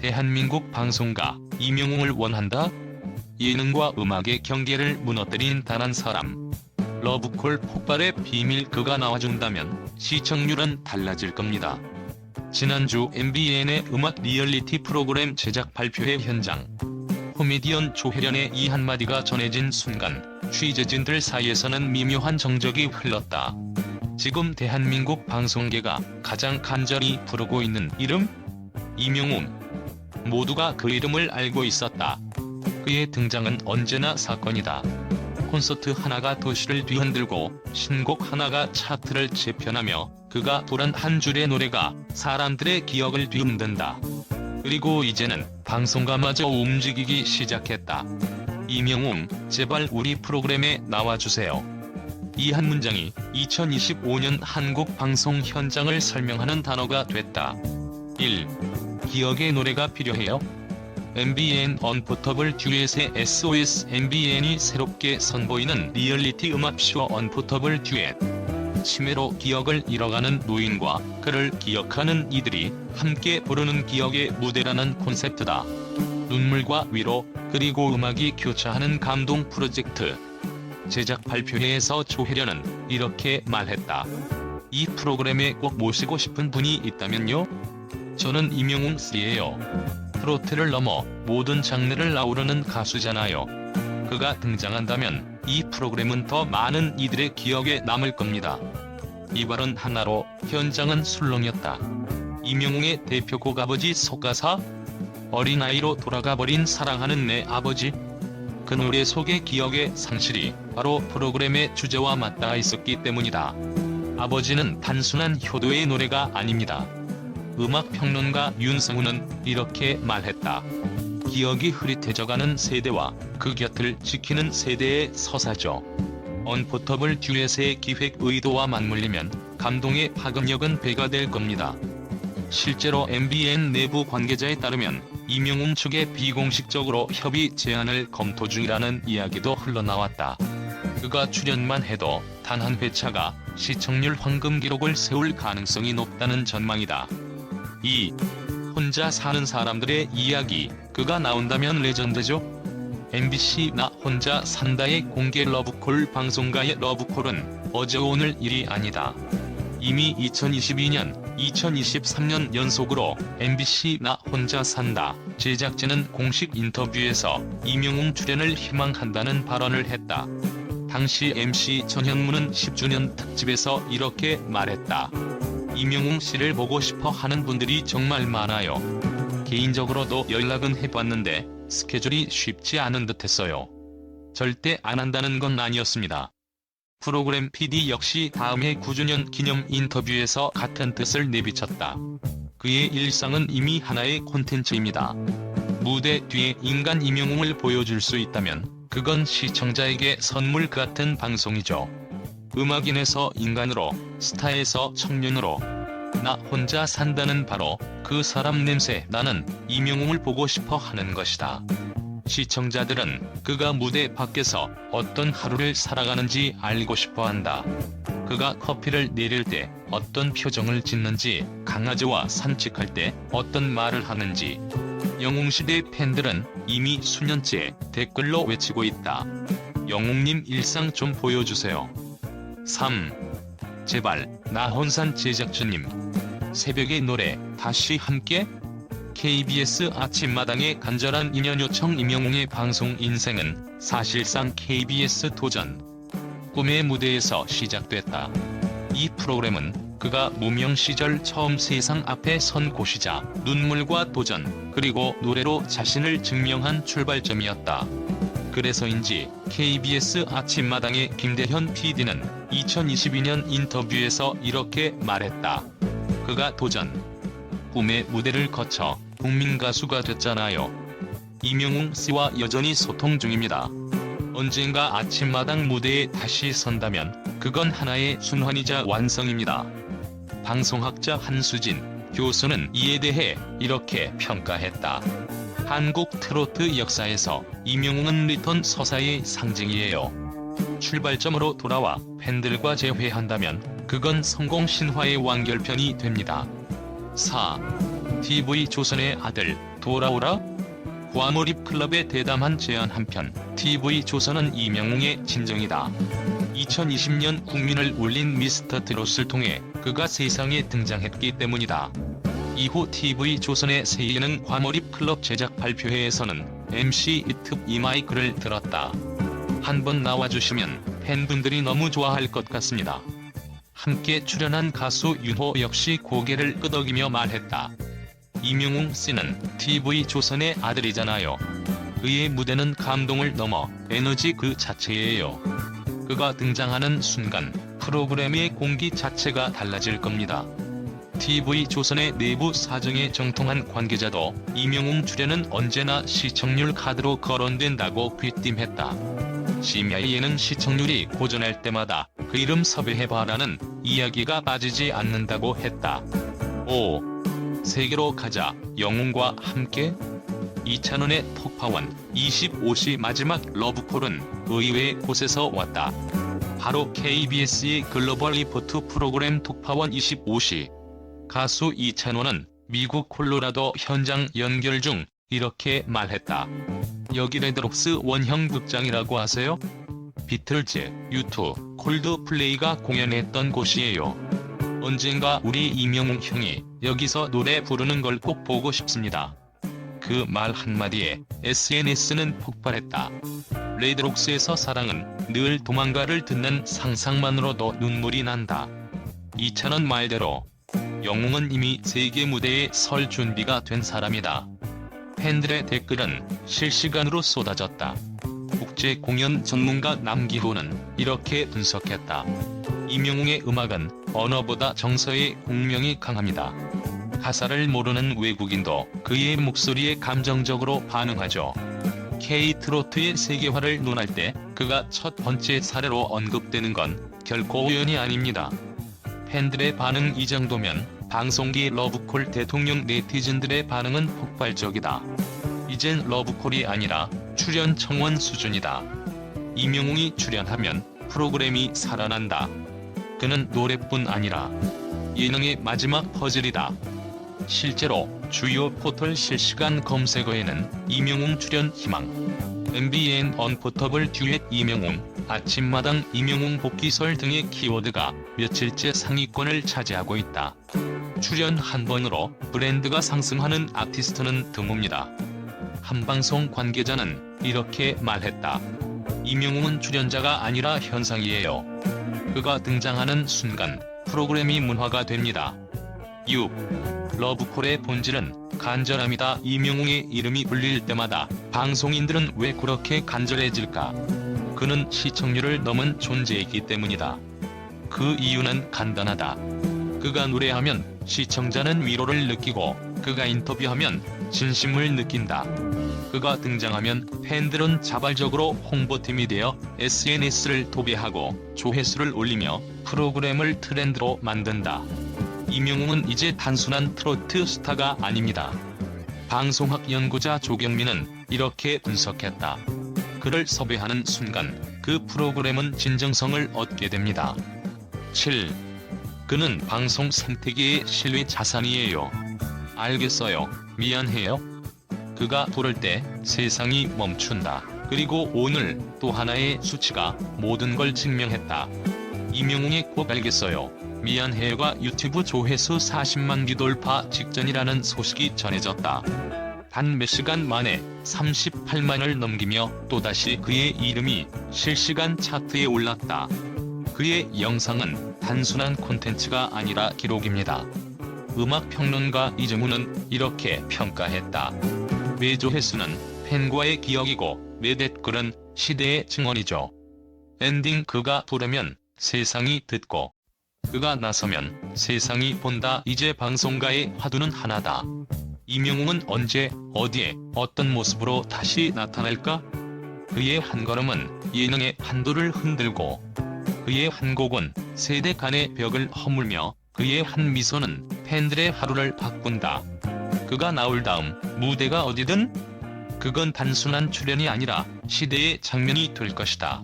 대한민국 방송가 이명웅을 원한다? 예능과 음악의 경계를 무너뜨린 단 한 사람. 러브콜 폭발의 비밀 그가 나와준다면 시청률은 달라질 겁니다. 지난주 MBN의 음악 리얼리티 프로그램 제작 발표회 현장. 코미디언 조혜련의 이 한마디가 전해진 순간 취재진들 사이에서는 미묘한 정적이 흘렀다. 지금 대한민국 방송계가 가장 간절히 부르고 있는 이름? 이명웅. 모두가 그 이름을 알고 있었다. 그의 등장은 언제나 사건이다. 콘서트 하나가 도시를 뒤흔들고 신곡 하나가 차트를 재편하며 그가 부른 한 줄의 노래가 사람들의 기억을 뒤흔든다. 그리고 이제는 방송가마저 움직이기 시작했다. 이명웅, 제발 우리 프로그램에 나와주세요. 이 한 문장이 2025년 한국 방송 현장을 설명하는 단어가 됐다. 1. 기억의 노래가 필요해요? MBN 언포터블 듀엣의 SOS MBN이 새롭게 선보이는 리얼리티 음악쇼 언포터블 듀엣. 치매로 기억을 잃어가는 노인과 그를 기억하는 이들이 함께 부르는 기억의 무대라는 콘셉트다. 눈물과 위로 그리고 음악이 교차하는 감동 프로젝트. 제작 발표회에서 조혜련은 이렇게 말했다. 이 프로그램에 꼭 모시고 싶은 분이 있다면요? 저는 이명웅 씨예요. 트로트를 넘어 모든 장르를 아우르는 가수잖아요. 그가 등장한다면 이 프로그램은 더 많은 이들의 기억에 남을 겁니다. 이 발언 하나로 현장은 술렁였다. 이명웅의 대표곡 아버지 속가사? 어린아이로 돌아가버린 사랑하는 내 아버지? 그 노래 속의 기억의 상실이 바로 프로그램의 주제와 맞닿아 있었기 때문이다. 아버지는 단순한 효도의 노래가 아닙니다. 음악평론가 윤성우는 이렇게 말했다. 기억이 흐릿해져가는 세대와 그 곁을 지키는 세대의 서사죠. 언포터블 듀엣의 기획 의도와 맞물리면 감동의 파급력은 배가 될 겁니다. 실제로 MBN 내부 관계자에 따르면 이명웅 측의 비공식적으로 협의 제안을 검토 중이라는 이야기도 흘러나왔다. 그가 출연만 해도 단 한 회차가 시청률 황금 기록을 세울 가능성이 높다는 전망이다. 2. 혼자 사는 사람들의 이야기, 그가 나온다면 레전드죠? MBC 나 혼자 산다의 공개 러브콜 방송가의 러브콜은 어제 오늘 일이 아니다. 이미 2022년, 2023년 연속으로 MBC 나 혼자 산다 제작진은 공식 인터뷰에서 이명웅 출연을 희망한다는 발언을 했다. 당시 MC 전현무는 10주년 특집에서 이렇게 말했다. 이명웅 씨를 보고 싶어 하는 분들이 정말 많아요. 개인적으로도 연락은 해봤는데 스케줄이 쉽지 않은 듯 했어요. 절대 안 한다는 건 아니었습니다. 프로그램 PD 역시 다음해 9주년 기념 인터뷰에서 같은 뜻을 내비쳤다. 그의 일상은 이미 하나의 콘텐츠입니다. 무대 뒤에 인간 이명웅을 보여줄 수 있다면 그건 시청자에게 선물 같은 방송이죠. 음악인에서 인간으로, 스타에서 청년으로. 나 혼자 산다는 바로 그 사람 냄새 나는 이명웅을 보고 싶어 하는 것이다. 시청자들은 그가 무대 밖에서 어떤 하루를 살아가는지 알고 싶어 한다. 그가 커피를 내릴 때 어떤 표정을 짓는지, 강아지와 산책할 때 어떤 말을 하는지. 영웅시대 팬들은 이미 수년째 댓글로 외치고 있다. 영웅님 일상 좀 보여주세요. 3. 제발, 나혼산 제작진님. 새벽의 노래, 다시 함께? KBS 아침마당의 간절한 인연 요청 이명웅의 방송 인생은 사실상 KBS 도전. 꿈의 무대에서 시작됐다. 이 프로그램은 그가 무명 시절 처음 세상 앞에 선 곳이자 눈물과 도전, 그리고 노래로 자신을 증명한 출발점이었다. 그래서인지 KBS 아침마당의 김대현 PD는 2022년 인터뷰에서 이렇게 말했다. 그가 도전, 꿈의 무대를 거쳐 국민 가수가 됐잖아요. 이명웅 씨와 여전히 소통 중입니다. 언젠가 아침마당 무대에 다시 선다면 그건 하나의 순환이자 완성입니다. 방송학자 한수진 교수는 이에 대해 이렇게 평가했다. 한국 트로트 역사에서 이명웅은 리턴 서사의 상징이에요. 출발점으로 돌아와 팬들과 재회한다면 그건 성공 신화의 완결편이 됩니다. 4. TV 조선의 아들 돌아오라? 과몰입 클럽의 대담한 제안 한편 TV 조선은 이명웅의 진정이다. 2020년 국민을 울린 미스터 트롯을 통해 그가 세상에 등장했기 때문이다. 이후 TV 조선의 새 예능 과몰입 클럽 제작 발표회에서는 MC 이특 이 마이크를 들었다. 한번 나와주시면 팬분들이 너무 좋아할 것 같습니다. 함께 출연한 가수 윤호 역시 고개를 끄덕이며 말했다. 이명웅 씨는 TV 조선의 아들이잖아요. 그의 무대는 감동을 넘어 에너지 그 자체예요. 그가 등장하는 순간 프로그램의 공기 자체가 달라질 겁니다. TV 조선의 내부 사정에 정통한 관계자도 이명웅 출연은 언제나 시청률 카드로 거론된다고 귀띔했다. 심야 예능 시청률이 고전할 때마다 그 이름 섭외해봐라는 이야기가 빠지지 않는다고 했다. 5. 세계로 가자 영웅과 함께 이찬원의 폭파원 25시 마지막 러브콜은 의외의 곳에서 왔다. 바로 KBS의 글로벌 리포트 프로그램 톡파원 25시. 가수 이찬원은 미국 콜로라도 현장 연결 중 이렇게 말했다. 여기 레드록스 원형 극장이라고 하세요? 비틀즈, 유투, 콜드플레이가 공연했던 곳이에요. 언젠가 우리 이명웅 형이 여기서 노래 부르는 걸 꼭 보고 싶습니다. 그 말 한마디에 SNS는 폭발했다. 레드록스에서 사랑은 늘 도망가를 듣는 상상만으로도 눈물이 난다. 이찬원 말대로 영웅은 이미 세계 무대에 설 준비가 된 사람이다. 팬들의 댓글은 실시간으로 쏟아졌다. 국제 공연 전문가 남기호는 이렇게 분석했다. 이명웅의 음악은 언어보다 정서의 공명이 강합니다. 가사를 모르는 외국인도 그의 목소리에 감정적으로 반응하죠. K-트로트의 세계화를 논할 때 그가 첫 번째 사례로 언급되는 건 결코 우연이 아닙니다. 팬들의 반응 이 정도면 방송계 러브콜 대통령 네티즌들의 반응은 폭발적이다. 이젠 러브콜이 아니라 출연 청원 수준이다. 이명웅이 출연하면 프로그램이 살아난다. 그는 노래뿐 아니라 예능의 마지막 퍼즐이다. 실제로 주요 포털 실시간 검색어에는 이명웅 출연 희망, MBN 언포터블 듀엣 이명웅, 아침마당 이명웅 복귀설 등의 키워드가 며칠째 상위권을 차지하고 있다. 출연 한 번으로 브랜드가 상승하는 아티스트는 드뭅니다. 한 방송 관계자는 이렇게 말했다. 이명웅은 출연자가 아니라 현상이에요. 그가 등장하는 순간 프로그램이 문화가 됩니다. 6. 러브콜의 본질은 간절함이다. 이명웅의 이름이 불릴 때마다 방송인들은 왜 그렇게 간절해질까? 그는 시청률을 넘은 존재이기 때문이다. 그 이유는 간단하다. 그가 노래하면 시청자는 위로를 느끼고 그가 인터뷰하면 진심을 느낀다. 그가 등장하면 팬들은 자발적으로 홍보팀이 되어 SNS를 도배하고 조회수를 올리며 프로그램을 트렌드로 만든다. 이명웅은 이제 단순한 트로트 스타가 아닙니다. 방송학 연구자 조경민은 이렇게 분석했다. 그를 섭외하는 순간 그 프로그램은 진정성을 얻게 됩니다. 7. 그는 방송 생태계의 신뢰 자산이에요. 알겠어요. 미안해요. 그가 부를 때 세상이 멈춘다. 그리고 오늘 또 하나의 수치가 모든 걸 증명했다. 이명웅의 꼭 알겠어요. 미안해요가 유튜브 조회수 40만 뷰 돌파 직전이라는 소식이 전해졌다. 단 몇 시간 만에 38만을 넘기며 또다시 그의 이름이 실시간 차트에 올랐다. 그의 영상은 단순한 콘텐츠가 아니라 기록입니다. 음악평론가 이정우는 이렇게 평가했다. 매 조회수는 팬과의 기억이고 매 댓글은 시대의 증언이죠. 엔딩 그가 부르면 세상이 듣고 그가 나서면 세상이 본다 이제 방송가의 화두는 하나다. 이명웅은 언제 어디에 어떤 모습으로 다시 나타날까? 그의 한 걸음은 예능의 판도를 흔들고 그의 한 곡은 세대 간의 벽을 허물며 그의 한 미소는 팬들의 하루를 바꾼다. 그가 나올 다음 무대가 어디든 그건 단순한 출연이 아니라 시대의 장면이 될 것이다.